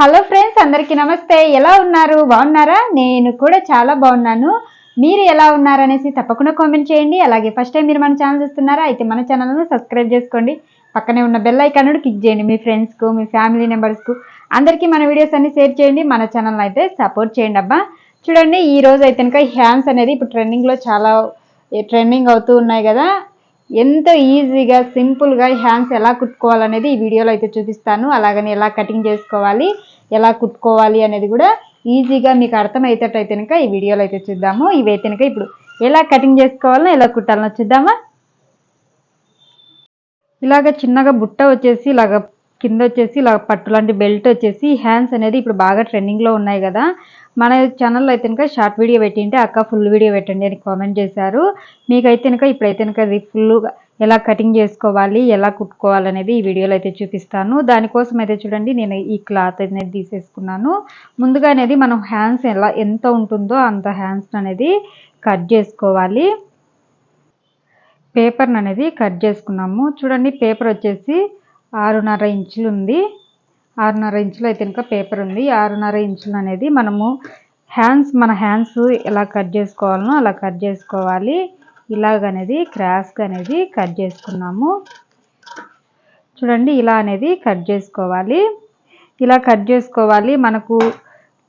Hello friends అందరికీ నమస్తే. ఎలా ఉన్నారు? బాగున్నారా? నేను కూడా చాలా బాగున్నాను. మీరు ఎలా ఉన్నారనేసి తప్పకుండా కామెంట్ చేయండి. అలాగే ఫస్ట్ టైం మీరు మన ఛానల్ చూస్తున్నారా అయితే మన ఛానల్ను సబ్స్క్రైబ్ చేసుకోండి. పక్కనే ఉన్న బెల్ ఐకాన్ క్లిక్ చేయండి. మీ ఫ్రెండ్స్కు మీ ఫ్యామిలీ మెంబర్స్కు అందరికీ మన వీడియోస్ అన్ని షేర్ చేయండి. మన ఛానల్ అయితే సపోర్ట్ చేయండి అబ్బా. చూడండి ఈ రోజు అయితే కనుక హ్యాండ్స్ అనేది ఇప్పుడు ట్రెండింగ్లో చాలా ట్రెండింగ్ అవుతూ ఉన్నాయి కదా. ఎంత ఈజీగా సింపుల్గా హ్యాండ్స్ ఎలా కుట్టుకోవాలనేది ఈ వీడియోలో అయితే చూపిస్తాను. అలాగని ఎలా కటింగ్ చేసుకోవాలి ఎలా కుట్టుకోవాలి అనేది కూడా ఈజీగా మీకు అర్థమయ్యేటట్టు కనుక ఈ వీడియోలో అయితే చూద్దాము. ఇవైతే కనుక ఇప్పుడు ఎలా కటింగ్ చేసుకోవాలో ఎలా కుట్టాలనో చూద్దామా? ఇలాగ చిన్నగా బుట్ట వచ్చేసి ఇలాగ కింద వచ్చేసి ఇలా పట్టు లాంటి బెల్ట్ వచ్చేసి హ్యాండ్స్ అనేది ఇప్పుడు బాగా ట్రెండింగ్లో ఉన్నాయి కదా. మన ఛానల్లో అయితే కనుక షార్ట్ వీడియో పెట్టింటే అక్క ఫుల్ వీడియో పెట్టండి అని కామెంట్ చేశారు. మీకైతే కనుక ఇప్పుడైతే కనుక అది ఫుల్గా ఎలా కటింగ్ చేసుకోవాలి ఎలా కుట్టుకోవాలి అనేది ఈ వీడియోలో అయితే చూపిస్తాను. దానికోసం అయితే చూడండి నేను ఈ క్లాత్ అనేది తీసేసుకున్నాను. ముందుగా అనేది మనం హ్యాండ్స్ ఎలా ఎంత ఉంటుందో అంత హ్యాండ్స్ అనేది కట్ చేసుకోవాలి. పేపర్ అనేది కట్ చేసుకున్నాము. చూడండి పేపర్ వచ్చేసి ఆరున్నర ఇంచులు ఉంది ఆరున్నర ఇంచులు అయితే ఇంకా పేపర్ ఉంది. ఆరున్నర ఇంచులు అనేది మనము హ్యాండ్స్ మన హ్యాండ్స్ ఎలా కట్ చేసుకోవాలనో అలా కట్ చేసుకోవాలి. ఇలాగనేది క్రాస్గా అనేది కట్ చేసుకున్నాము. చూడండి ఇలా అనేది కట్ చేసుకోవాలి. ఇలా కట్ చేసుకోవాలి. మనకు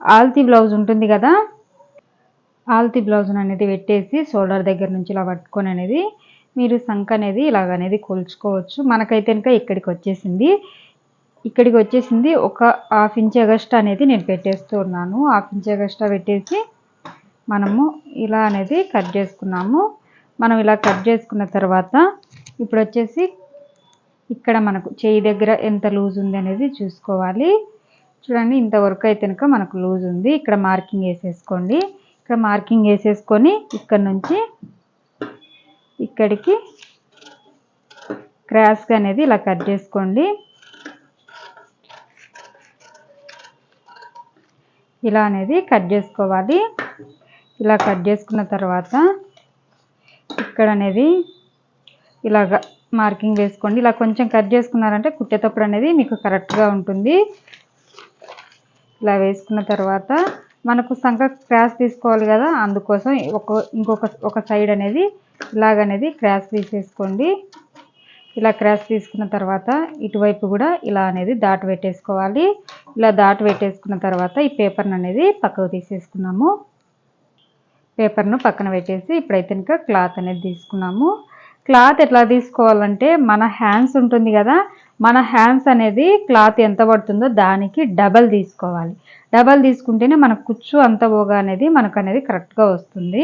ఆల్తీ బ్లౌజ్ ఉంటుంది కదా? ఆల్తీ బ్లౌజ్ అనేది పెట్టేసి షోల్డర్ దగ్గర నుంచి ఇలా పట్టుకొని అనేది మీరు సంక్ అనేది ఇలాగ అనేది కొలుచుకోవచ్చు. మనకైతే ఇంకా ఇక్కడికి వచ్చేసింది. ఇక్కడికి వచ్చేసింది ఒక హాఫ్ ఇంచ్ ఎగస్ట్రా అనేది నేను పెట్టేస్తూ ఉన్నాను. హాఫ్ ఇంచ్ ఎగస్ట్రా పెట్టేసి మనము ఇలా అనేది కట్ చేసుకున్నాము. మనం ఇలా కట్ చేసుకున్న తర్వాత ఇప్పుడు వచ్చేసి ఇక్కడ మనకు చేయి దగ్గర ఎంత లూజ్ ఉంది అనేది చూసుకోవాలి. చూడండి ఇంతవరకు అయితే కనుక మనకు లూజ్ ఉంది. ఇక్కడ మార్కింగ్ వేసేసుకోండి. ఇక్కడ మార్కింగ్ వేసేసుకొని ఇక్కడ నుంచి ఇక్కడికి క్రాస్గా అనేది ఇలా కట్ చేసుకోండి. ఇలా అనేది కట్ చేసుకోవాలి. ఇలా కట్ చేసుకున్న తర్వాత ఇక్కడ అనేది ఇలాగ మార్కింగ్ వేసుకోండి. ఇలా కొంచెం కట్ చేసుకున్నారంటే కుట్టేటప్పుడు అనేది మీకు కరెక్ట్గా ఉంటుంది. ఇలా వేసుకున్న తర్వాత మనకు సంఖ క్రాస్ తీసుకోవాలి కదా అందుకోసం ఒక ఇంకొక ఒక సైడ్ అనేది ఇలాగనేది క్రాస్ తీసేసుకోండి. ఇలా క్రాస్ తీసుకున్న తర్వాత ఇటువైపు కూడా ఇలా అనేది దాటు పెట్టేసుకోవాలి. ఇలా దాటు పెట్టేసుకున్న తర్వాత ఈ పేపర్ని అనేది పక్కకు తీసేసుకున్నాము. పేపర్ను పక్కన పెట్టేసి ఇప్పుడైతే ఇంకా క్లాత్ అనేది తీసుకున్నాము. క్లాత్ ఎట్లా తీసుకోవాలంటే మన హ్యాండ్స్ ఉంటుంది కదా మన హ్యాండ్స్ అనేది క్లాత్ ఎంత పడుతుందో దానికి డబల్ తీసుకోవాలి. డబల్ తీసుకుంటేనే మన కుచ్చు అంత పోగా అనేది మనకు అనేది కరెక్ట్గా వస్తుంది.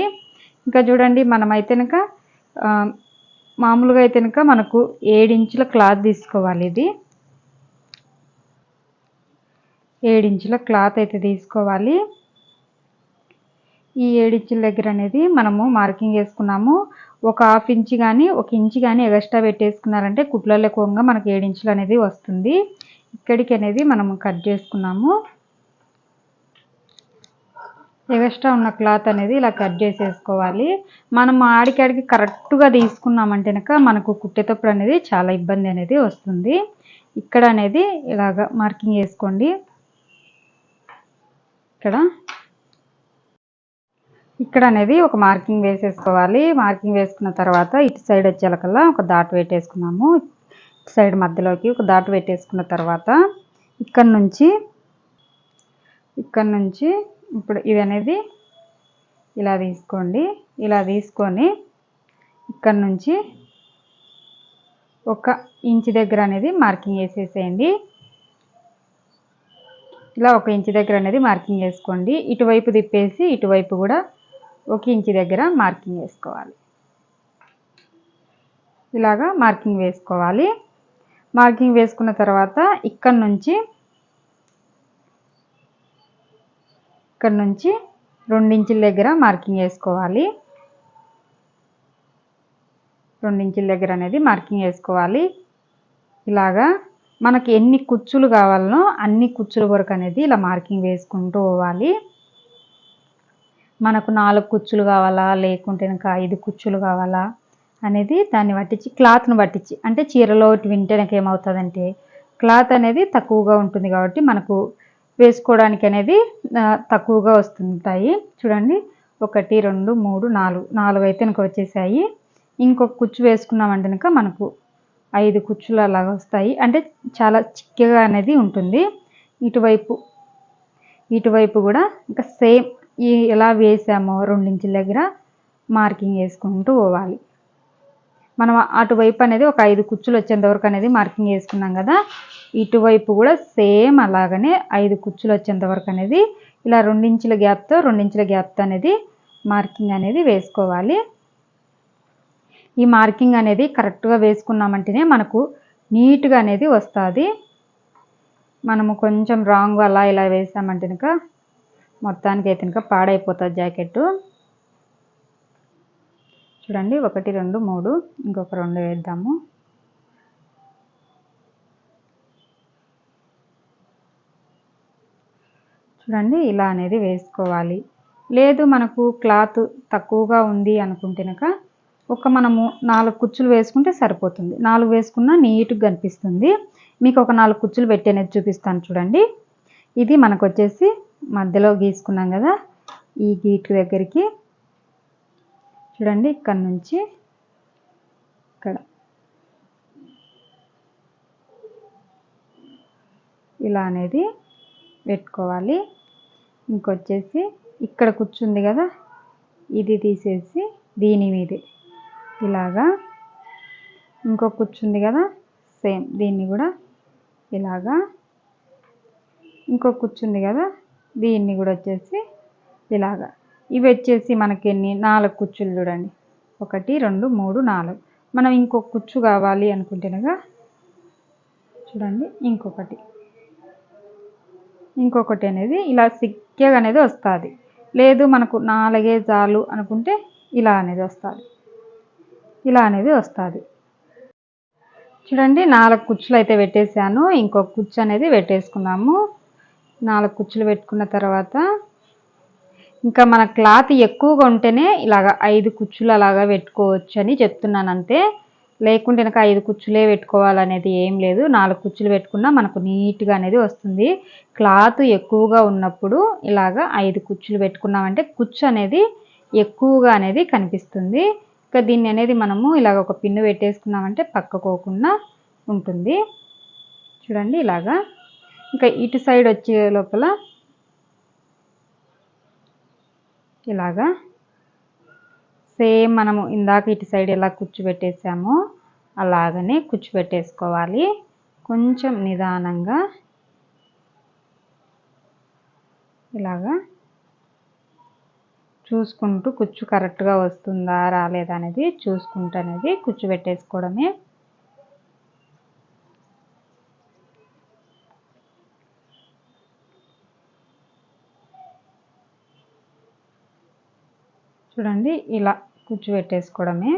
ఇంకా చూడండి మనమైతే కనుక మామూలుగా అయితే కనుక మనకు ఏడించుల క్లాత్ తీసుకోవాలి ఇది. ఏడించుల క్లాత్ అయితే తీసుకోవాలి. ఈ ఏడించుల దగ్గర అనేది మనము మార్కింగ్ వేసుకున్నాము. ఒక హాఫ్ ఇంచ్ కానీ ఒక ఇంచ్ కానీ ఎగస్ట్రా పెట్టేసుకున్నారంటే కుట్లలో ఎక్కువగా మనకు ఏడించులు అనేది వస్తుంది. ఇక్కడికి అనేది మనము కట్ చేసుకున్నాము. ఎక్స్ట్రా ఉన్న క్లాత్ అనేది ఇలా కట్ చేసేసుకోవాలి. మనం ఆడికాడికి కరెక్ట్గా తీసుకున్నామంటే కనుక మనకు కుట్టేటప్పుడు అనేది చాలా ఇబ్బంది అనేది వస్తుంది. ఇక్కడ అనేది ఇలాగ మార్కింగ్ వేసుకోండి ఇక్కడ. ఇక్కడ అనేది ఒక మార్కింగ్ వేసేసుకోవాలి. మార్కింగ్ వేసుకున్న తర్వాత ఇటు సైడ్ వచ్చేలకల్లా ఒక దాటు పెట్టేసుకున్నాము ఇటు సైడ్ మధ్యలోకి ఒక దాటు పెట్టేసుకున్న తర్వాత ఇక్కడ నుంచి ఇక్కడ నుంచి ఇప్పుడు ఇది అనేది ఇలా తీసుకోండి. ఇలా తీసుకొని ఇక్కడ నుంచి ఒక ఇంచ్ దగ్గర అనేది మార్కింగ్ వేసేసేయండి ఇలా ఒక ఇంచ్ దగ్గర అనేది మార్కింగ్ వేసుకోండి ఇటువైపు తిప్పేసి ఇటువైపు కూడా ఒక ఇంచ్ దగ్గర మార్కింగ్ వేసుకోవాలి ఇలాగా మార్కింగ్ వేసుకోవాలి. మార్కింగ్ వేసుకున్న తర్వాత ఇక్కడ నుంచి ఇక్కడ నుంచి రెండించుల దగ్గర మార్కింగ్ వేసుకోవాలి. రెండించుల దగ్గర అనేది మార్కింగ్ వేసుకోవాలి. ఇలాగా మనకి ఎన్ని కుచ్చులు కావాలనో అన్ని కుచ్చుల వరకు అనేది ఇలా మార్కింగ్ వేసుకుంటూ పోవాలి. మనకు నాలుగు కుచ్చులు కావాలా? లేకుంటే ఇంకా ఐదు కుచ్చులు కావాలా? అనేది దాన్ని పట్టించి క్లాత్ను పట్టించి అంటే చీరలో వింటే నాకు ఏమవుతుందంటే క్లాత్ అనేది తక్కువగా ఉంటుంది కాబట్టి మనకు వేసుకోవడానికి అనేది తక్కువగా వస్తుంటాయి. చూడండి. ఒకటి రెండు మూడు నాలుగు. నాలుగు అయితే కనుక వచ్చేసాయి. ఇంకొక కుచ్చు వేసుకున్నామంటే కనుక మనకు ఐదు కుచ్చులు అలాగా వస్తాయి. అంటే చాలా చిక్కగా అనేది ఉంటుంది. ఇటువైపు ఇటువైపు కూడా ఇంకా సేమ్ ఈ ఎలా వేసామో రెండించుల దగ్గర మార్కింగ్ వేసుకుంటూ పోవాలి. మనం అటువైపు అనేది ఒక ఐదు కుచ్చులు వచ్చేంత వరకు అనేది మార్కింగ్ వేసుకున్నాం కదా. ఇటువైపు కూడా సేమ్ అలాగనే ఐదు కుచ్చులు వచ్చేంత వరకు అనేది ఇలా రెండించుల గ్యాప్తో రెండించుల గ్యాప్తో అనేది మార్కింగ్ అనేది వేసుకోవాలి. ఈ మార్కింగ్ అనేది కరెక్ట్గా వేసుకున్నామంటేనే మనకు నీట్గా అనేది వస్తుంది. మనము కొంచెం రాంగ్ అలా ఇలా వేసామంటే కనుక మొత్తానికి అయితే కనుక పాడైపోతుంది జాకెట్ చూడండి ఒకటి రెండు మూడు ఇంకొక రెండు వేద్దాము. చూడండి ఇలా అనేది వేసుకోవాలి. లేదు మనకు క్లాత్ తక్కువగా ఉంది అనుకుంటే కనుక ఒక మనము నాలుగు కుచ్చులు వేసుకుంటే సరిపోతుంది. నాలుగు వేసుకున్నా నీట్గా కనిపిస్తుంది. మీకు ఒక నాలుగు కుచ్చులు పెట్టి అనేది చూపిస్తాను చూడండి. ఇది మనకు వచ్చేసి మధ్యలో గీసుకున్నాం కదా ఈ గీట్ దగ్గరికి. చూడండి ఇక్కడ నుంచి ఇక్కడ. ఇలా అనేది పెట్టుకోవాలి. ఇంకొచ్చేసి ఇక్కడ కూర్చుంది కదా ఇది తీసేసి దీని మీదే. ఇలాగా ఇంకో కూర్చుంది కదా సేమ్ దీన్ని కూడా ఇలాగా. ఇంకో కూర్చుంది కదా దీన్ని కూడా వచ్చేసి ఇలాగా. ఇవి వచ్చేసి మనకి ఎన్ని? నాలుగు కుచ్చులు చూడండి. ఒకటి రెండు మూడు నాలుగు. మనం ఇంకొక కుచ్చు కావాలి అనుకుంటేనగా చూడండి ఇంకొకటి. ఇంకొకటి అనేది ఇలా సిక్కగా అనేది వస్తుంది. లేదు మనకు నాలుగే చాలు అనుకుంటే ఇలా అనేది వస్తుంది. ఇలా అనేది వస్తుంది. చూడండి నాలుగు కుచ్చులు అయితే పెట్టేశాను. ఇంకొక కుచ్చు అనేది పెట్టేసుకున్నాము నాలుగు కుచ్చులు పెట్టుకున్న తర్వాత ఇంకా మన క్లాత్ ఎక్కువగా ఉంటేనే ఇలాగ ఐదు కుచ్చులు అలాగా పెట్టుకోవచ్చు అని చెప్తున్నాను అంతే లేకుంటే కనుక ఐదు కుచ్చులే పెట్టుకోవాలనేది ఏం లేదు. నాలుగు కుచ్చులు పెట్టుకున్నా మనకు నీట్గా అనేది వస్తుంది. క్లాత్ ఎక్కువగా ఉన్నప్పుడు ఇలాగ ఐదు కుచ్చులు పెట్టుకున్నామంటే కుచ్చు అనేది ఎక్కువగా అనేది కనిపిస్తుంది. ఇంకా దీన్ని అనేది మనము ఇలాగ ఒక పిన్ను పెట్టేసుకున్నామంటే పక్కకోకుండా ఉంటుంది. చూడండి ఇలాగా. ఇంకా ఇటు సైడ్ వచ్చే లోపల ఇలాగా సేమ్ మనము ఇందాక ఇటు సైడ్ ఎలా కూర్చోబెట్టేసామో అలాగనే కూర్చోబెట్టేసుకోవాలి. కొంచెం నిదానంగా ఇలాగా చూసుకుంటూ కుచ్చు కరెక్ట్గా వస్తుందా రాలేదా అనేది చూసుకుంటూ అనేది కూర్చోబెట్టేసుకోవడమే చూడండి ఇలా కూర్చోబెట్టేసుకోవడమే.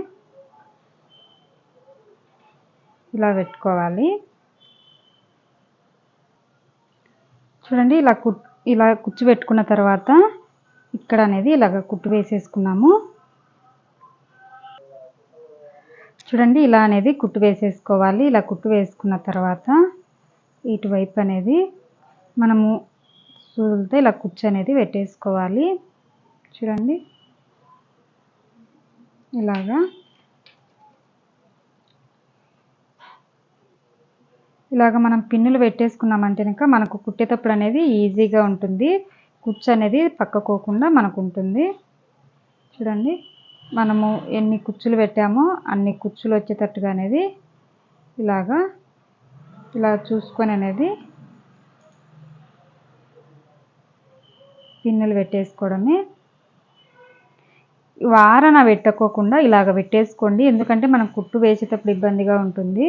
ఇలా పెట్టుకోవాలి. చూడండి ఇలా కు ఇలా కూర్చోబెట్టుకున్న తర్వాత ఇక్కడ అనేది ఇలాగ కుట్టు వేసేసుకున్నాము. చూడండి ఇలా అనేది కుట్టు వేసేసుకోవాలి. ఇలా కుట్టు వేసుకున్న తర్వాత ఇటువైపు అనేది మనము సూదులతో ఇలా కుచ్చు అనేది పెట్టేసుకోవాలి. చూడండి. ఇలాగా. ఇలాగ మనం పిన్నులు పెట్టేసుకున్నామంటే కనుక మనకు కుట్టేటప్పుడు అనేది ఈజీగా ఉంటుంది. కుచ్చు అనేది పక్కకోకుండా మనకు ఉంటుంది. చూడండి. మనము ఎన్ని కుచ్చులు పెట్టామో అన్ని కుచ్చులు వచ్చేటట్టుగా అనేది ఇలాగా ఇలా చూసుకొని అనేది పిన్నులు పెట్టేసుకోవడమే. వారన పెట్టుకోకుండా ఇలాగ పెట్టేసుకోండి. ఎందుకంటే మనం కుట్టు వేసేటప్పుడు ఇబ్బందిగా ఉంటుంది.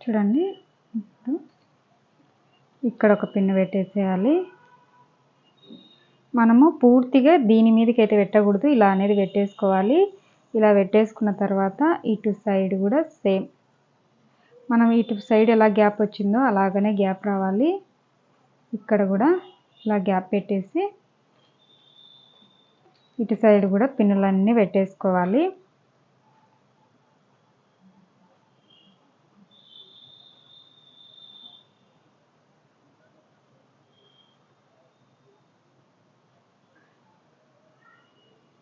చూడండి. ఇక్కడ ఒక పిన్ను పెట్టేసేయాలి. మనము పూర్తిగా దీని మీదకి అయితే పెట్టకూడదు. ఇలా అనేది పెట్టేసుకోవాలి. ఇలా పెట్టేసుకున్న తర్వాత ఇటు సైడ్ కూడా సేమ్. మనం ఇటు సైడ్ ఎలా గ్యాప్ వచ్చిందో అలాగనే గ్యాప్ రావాలి. ఇక్కడ కూడా ఇలా గ్యాప్ పెట్టేసి ఇటు సైడ్ కూడా పిన్నులన్నీ పెట్టేసుకోవాలి.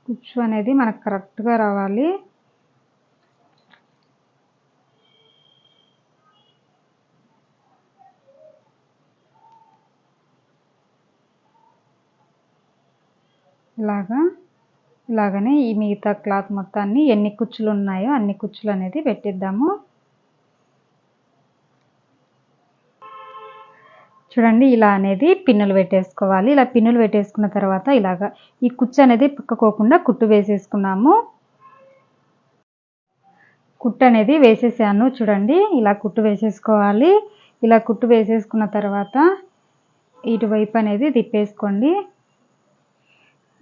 కుచ్చు అనేది మనకు కరెక్ట్గా రావాలి. ఇలాగా ఇలాగనే ఈ మిగతా క్లాత్ మొత్తాన్ని ఎన్ని కుచ్చులు ఉన్నాయో అన్ని కుచ్చులు అనేది పెట్టిద్దాము. చూడండి ఇలా అనేది పిన్నులు పెట్టేసుకోవాలి. ఇలా పిన్నులు పెట్టేసుకున్న తర్వాత ఇలాగా ఈ కుచ్చు అనేది పక్కకోకుండా కుట్టు వేసేసుకున్నాము. కుట్టు అనేది వేసేసాను చూడండి ఇలా కుట్టు వేసేసుకోవాలి. ఇలా కుట్టు వేసేసుకున్న తర్వాత ఇటువైపు అనేది తిప్పేసుకోండి.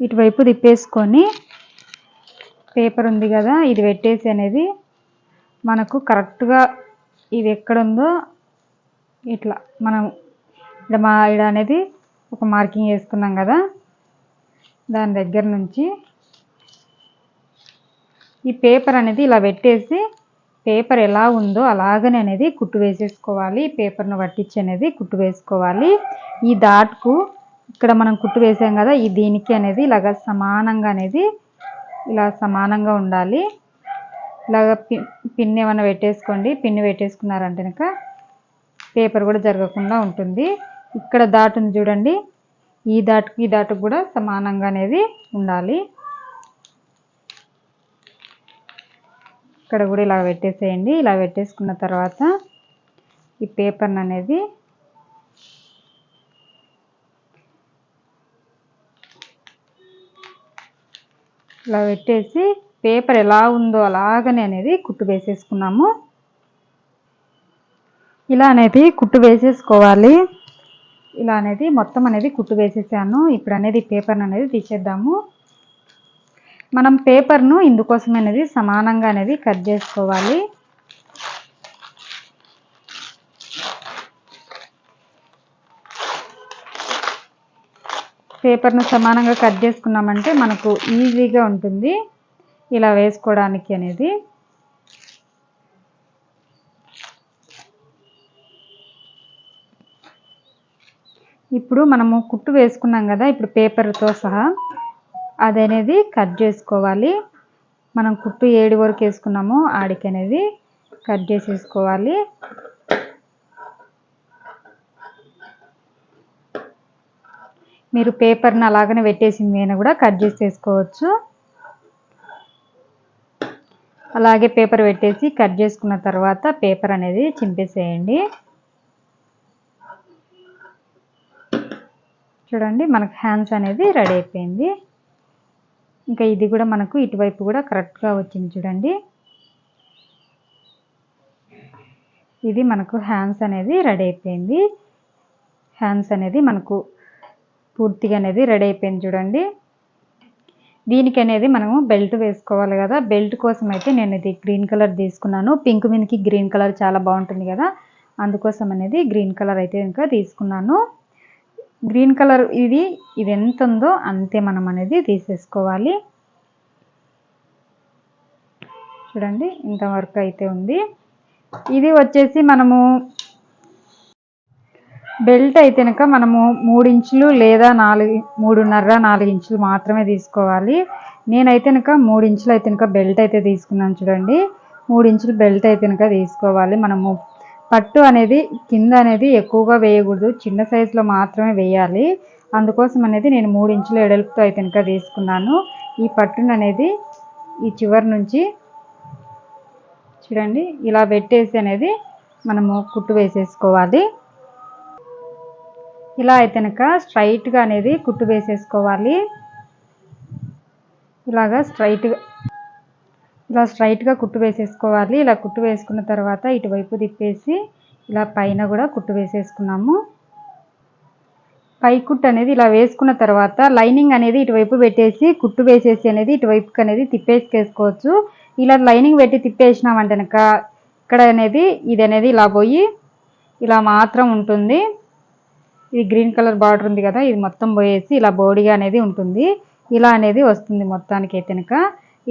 ఇటువైపు తిప్పేసుకొని పేపర్ ఉంది కదా ఇది పెట్టేసి అనేది మనకు కరెక్ట్గా ఇది ఎక్కడుందో ఇట్లా మనం ఇక్కడ మా ఇక్కడ అనేది ఒక మార్కింగ్ వేసుకున్నాం కదా దాని దగ్గర నుంచి ఈ పేపర్ అనేది ఇలా పెట్టేసి పేపర్ ఎలా ఉందో అలాగనే అనేది కుట్టు వేసేసుకోవాలి పేపర్ను పట్టించి అనేది కుట్టు వేసుకోవాలి. ఈ దాటుకు ఇక్కడ మనం కుట్టు వేసాం కదా ఈ దీనికి అనేది ఇలాగ సమానంగా అనేది ఇలా సమానంగా ఉండాలి. ఇలాగ పిన్ పిన్ ఏమైనా పెట్టేసుకోండి. పిన్ పెట్టేసుకున్నారంటే కనుక పేపర్ కూడా జరగకుండా ఉంటుంది. ఇక్కడ దాటును చూడండి. ఈ దాటుకు ఈ దాటుకు కూడా సమానంగా అనేది ఉండాలి. ఇక్కడ కూడా ఇలా పెట్టేసేయండి. ఇలా పెట్టేసుకున్న తర్వాత ఈ పేపర్ని అనేది ఇలా పెట్టేసి పేపర్ ఎలా ఉందో అలాగనే అనేది కుట్టు వేసేసుకున్నాము. ఇలా అనేది కుట్టు వేసేసుకోవాలి. ఇలా అనేది మొత్తం అనేది కుట్టు వేసేసాను. ఇప్పుడు అనేది పేపర్ అనేది తీసేద్దాము. మనం పేపర్ను ఇందుకోసం అనేది సమానంగా అనేది కట్ చేసుకోవాలి. పేపర్ను సమానంగా కట్ చేసుకున్నామంటే మనకు ఈజీగా ఉంటుంది. ఇలా వేసుకోవడానికి అనేది. ఇప్పుడు మనము కుట్టు వేసుకున్నాం కదా ఇప్పుడు పేపర్తో సహా అది అనేది కట్ చేసుకోవాలి. మనం కుట్టు ఏడు వరకు వేసుకున్నామో ఆడికి అనేది కట్ చేసేసుకోవాలి. మీరు పేపర్ని అలాగనే పెట్టేసింది అయినా కూడా కట్ చేసేసుకోవచ్చు అలాగే పేపర్ పెట్టేసి కట్ చేసుకున్న తర్వాత పేపర్ అనేది చింపేసేయండి. చూడండి మనకు హ్యాండ్స్ అనేది రెడీ అయిపోయింది. ఇంకా ఇది కూడా మనకు ఇటువైపు కూడా కరెక్ట్గా వచ్చింది చూడండి. ఇది మనకు హ్యాండ్స్ అనేది రెడీ అయిపోయింది. హ్యాండ్స్ అనేది మనకు పూర్తిగా అనేది రెడీ అయిపోయింది చూడండి. దీనికి అనేది మనము బెల్ట్ వేసుకోవాలి కదా. బెల్ట్ కోసం అయితే నేను ఇది గ్రీన్ కలర్ తీసుకున్నాను. పింక్ మీదకి గ్రీన్ కలర్ చాలా బాగుంటుంది కదా. అందుకోసం అనేది గ్రీన్ కలర్ అయితే ఇంకా తీసుకున్నాను. గ్రీన్ కలర్ ఇది ఇది ఎంత ఉందో అంతే మనం అనేది తీసేసుకోవాలి. చూడండి ఇంతవరకు అయితే ఉంది. ఇది వచ్చేసి మనము బెల్ట్ అయితే కనుక మనము మూడు ఇంచులు లేదా నాలుగు మూడున్నర నాలుగు ఇంచులు మాత్రమే తీసుకోవాలి. నేనైతే కనుక మూడు ఇంచులు అయితే కనుక బెల్ట్ అయితే తీసుకున్నాను చూడండి. మూడు ఇంచులు బెల్ట్ అయితే కనుక తీసుకోవాలి మనము. పట్టు అనేది కింద అనేది ఎక్కువగా వేయకూడదు. చిన్న సైజులో మాత్రమే వేయాలి. అందుకోసం అనేది నేను మూడు ఇంచుల ఎడల్పుతో అయితే కనుక తీసుకున్నాను. ఈ పట్టును అనేది ఈ చివరి నుంచి చూడండి ఇలా పెట్టేసి అనేది మనము కుట్టు వేసేసుకోవాలి. ఇలా అయితే కనుక స్ట్రైట్గా అనేది కుట్టు వేసేసుకోవాలి. ఇలాగా స్ట్రైట్గా ఇలా స్ట్రైట్గా కుట్టు వేసేసుకోవాలి. ఇలా కుట్టు వేసుకున్న తర్వాత ఇటువైపు తిప్పేసి ఇలా పైన కూడా కుట్టు వేసేసుకున్నాము. పై కుట్టు అనేది ఇలా వేసుకున్న తర్వాత లైనింగ్ అనేది ఇటువైపు పెట్టేసి కుట్టు వేసేసి అనేది ఇటువైపుకి అనేది తిప్పేసుకేసుకోవచ్చు ఇలా లైనింగ్ పెట్టి తిప్పేసినామంటే కనుక ఇక్కడ అనేది ఇది అనేది ఇలా పోయి ఇలా మాత్రం ఉంటుంది. ఇది గ్రీన్ కలర్ బార్డర్ ఉంది కదా ఇది మొత్తం పోయేసి ఇలా బోడిగా అనేది ఉంటుంది. ఇలా అనేది వస్తుంది మొత్తానికి అయితే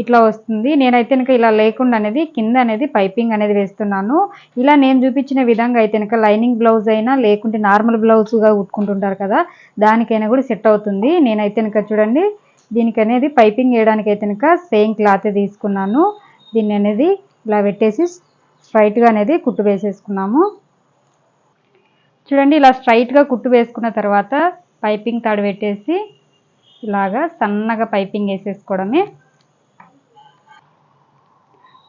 ఇట్లా వస్తుంది. నేనైతే కనుక ఇలా లేకుండా అనేది కింద అనేది పైపింగ్ అనేది వేస్తున్నాను. ఇలా నేను చూపించిన విధంగా అయితే కనుక లైనింగ్ బ్లౌజ్ అయినా లేకుంటే నార్మల్ బ్లౌజ్గా కుట్టుకుంటుంటారు కదా దానికైనా కూడా సెట్ అవుతుంది. నేనైతే కనుక చూడండి దీనికి అనేది పైపింగ్ వేయడానికి అయితే కనుక సేమ్ క్లాత్ తీసుకున్నాను. దీన్ని అనేది ఇలా పెట్టేసి స్ట్రైట్గా అనేది కుట్టు వేసేసుకున్నాము. చూడండి ఇలా స్ట్రైట్గా కుట్టు వేసుకున్న తర్వాత పైపింగ్ తాడు పెట్టేసి ఇలాగా సన్నగా పైపింగ్ వేసేసుకోవడమే.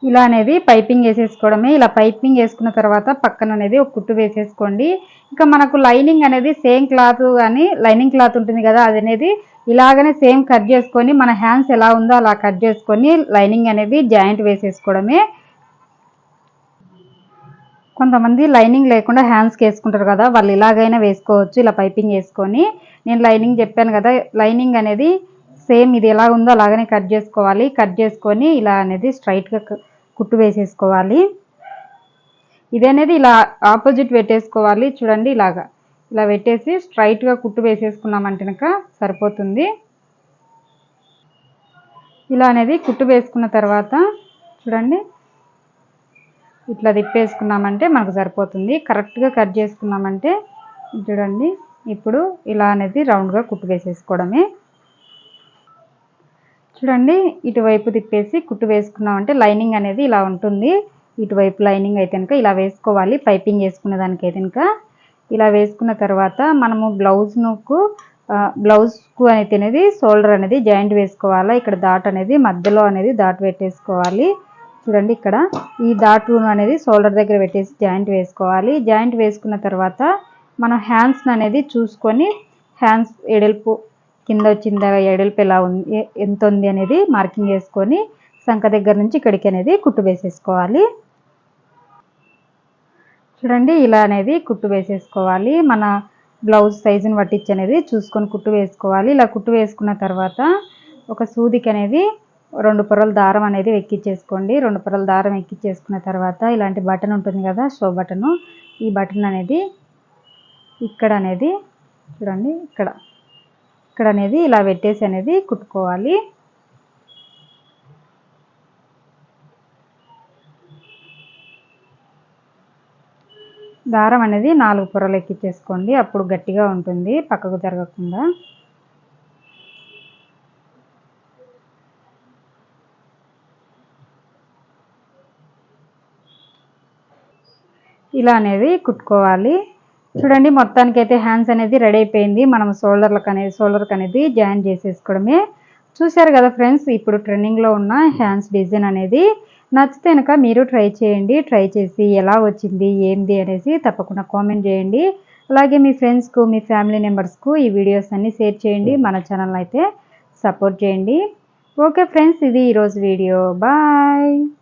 ఇలా అనేది పైపింగ్ వేసేసుకోవడమే. ఇలా పైపింగ్ వేసుకున్న తర్వాత పక్కన అనేది ఒక కుట్టు వేసేసుకోండి. ఇంకా మనకు లైనింగ్ అనేది సేమ్ క్లాత్ కానీ లైనింగ్ క్లాత్ ఉంటుంది కదా అది అనేది ఇలాగనే సేమ్ కట్ చేసుకొని మన హ్యాండ్స్ ఎలా ఉందో అలా కట్ చేసుకొని లైనింగ్ అనేది జాయింట్ వేసేసుకోవడమే. కొంతమంది లైనింగ్ లేకుండా హ్యాండ్స్కి వేసుకుంటారు కదా వాళ్ళు ఇలాగైనా వేసుకోవచ్చు ఇలా పైపింగ్ వేసుకొని. నేను లైనింగ్ చెప్పాను కదా లైనింగ్ అనేది సేమ్ ఇది ఎలా ఉందో అలాగనే కట్ చేసుకోవాలి. కట్ చేసుకొని ఇలా అనేది స్ట్రైట్గా కుట్టు వేసేసుకోవాలి. ఇది అనేది ఇలా ఆపోజిట్ పెట్టేసుకోవాలి. చూడండి ఇలాగా. ఇలా పెట్టేసి స్ట్రైట్గా కుట్టు వేసేసుకున్నామంటే సరిపోతుంది. ఇలా అనేది కుట్టు వేసుకున్న తర్వాత చూడండి. ఇట్లా తిప్పేసుకున్నామంటే మనకు సరిపోతుంది. కరెక్ట్గా కట్ చేసుకున్నామంటే చూడండి ఇప్పుడు ఇలా అనేది రౌండ్గా కుట్టు వేసేసుకోవడమే చూడండి ఇటువైపు తిప్పేసి కుట్టు వేసుకున్నామంటే లైనింగ్ అనేది ఇలా ఉంటుంది. ఇటువైపు లైనింగ్ అయితే కనుక ఇలా వేసుకోవాలి. పైపింగ్ వేసుకునే దానికి అయితే కనుక ఇలా వేసుకున్న తర్వాత మనము బ్లౌజ్నుకు బ్లౌజ్కు అనేది షోల్డర్ అనేది జాయింట్ వేసుకోవాలి? ఇక్కడ దాట్ అనేది మధ్యలో అనేది దాట్ పెట్టేసుకోవాలి. చూడండి ఇక్కడ. ఈ దాటు అనేది షోల్డర్ దగ్గర పెట్టేసి జాయింట్ వేసుకోవాలి. జాయింట్ వేసుకున్న తర్వాత మనం హ్యాండ్స్ అనేది చూసుకొని హ్యాండ్స్ ఎడల్పు కింద వచ్చిందా ఎడల్పు ఎలా ఉంది ఎంత ఉంది అనేది మార్కింగ్ వేసుకొని సంఖ దగ్గర నుంచి ఇక్కడికి అనేది కుట్టు వేసేసుకోవాలి. చూడండి ఇలా అనేది కుట్టు వేసేసుకోవాలి. మన బ్లౌజ్ సైజుని పట్టించి అనేది చూసుకొని కుట్టు వేసుకోవాలి. ఇలా కుట్టు వేసుకున్న తర్వాత ఒక సూదికి అనేది రెండు పొరల దారం అనేది ఎక్కించేసుకోండి రెండు పొరల దారం ఎక్కించేసుకున్న తర్వాత ఇలాంటి బటన్ ఉంటుంది కదా షో బటను. ఈ బటన్ అనేది ఇక్కడ అనేది చూడండి ఇక్కడ. ఇక్కడ అనేది ఇలా పెట్టేసి అనేది కుట్టుకోవాలి. దారం అనేది నాలుగు పొరలు ఎక్కించేసుకోండి అప్పుడు గట్టిగా ఉంటుంది పక్కకు జరగకుండా. ఇలా అనేది కుట్టుకోవాలి. చూడండి మొత్తానికి అయితే హ్యాండ్స్ అనేది రెడీ అయిపోయింది. మనం షోల్డర్లకు అనేది షోల్డర్కి అనేది జాయిన్ చేసేసుకోవడమే. చూశారు కదా ఫ్రెండ్స్ ఇప్పుడు ట్రెండింగ్లో ఉన్న హ్యాండ్స్ డిజైన్ అనేది నచ్చితే కనుక మీరు ట్రై చేయండి. ట్రై చేసి ఎలా వచ్చింది ఏంది అనేసి తప్పకుండా కామెంట్ చేయండి. అలాగే మీ ఫ్రెండ్స్కు మీ ఫ్యామిలీ మెంబర్స్కు ఈ వీడియోస్ అన్నీ షేర్ చేయండి. మన ఛానల్ అయితే సపోర్ట్ చేయండి. ఓకే ఫ్రెండ్స్ ఇది ఈరోజు వీడియో బాయ్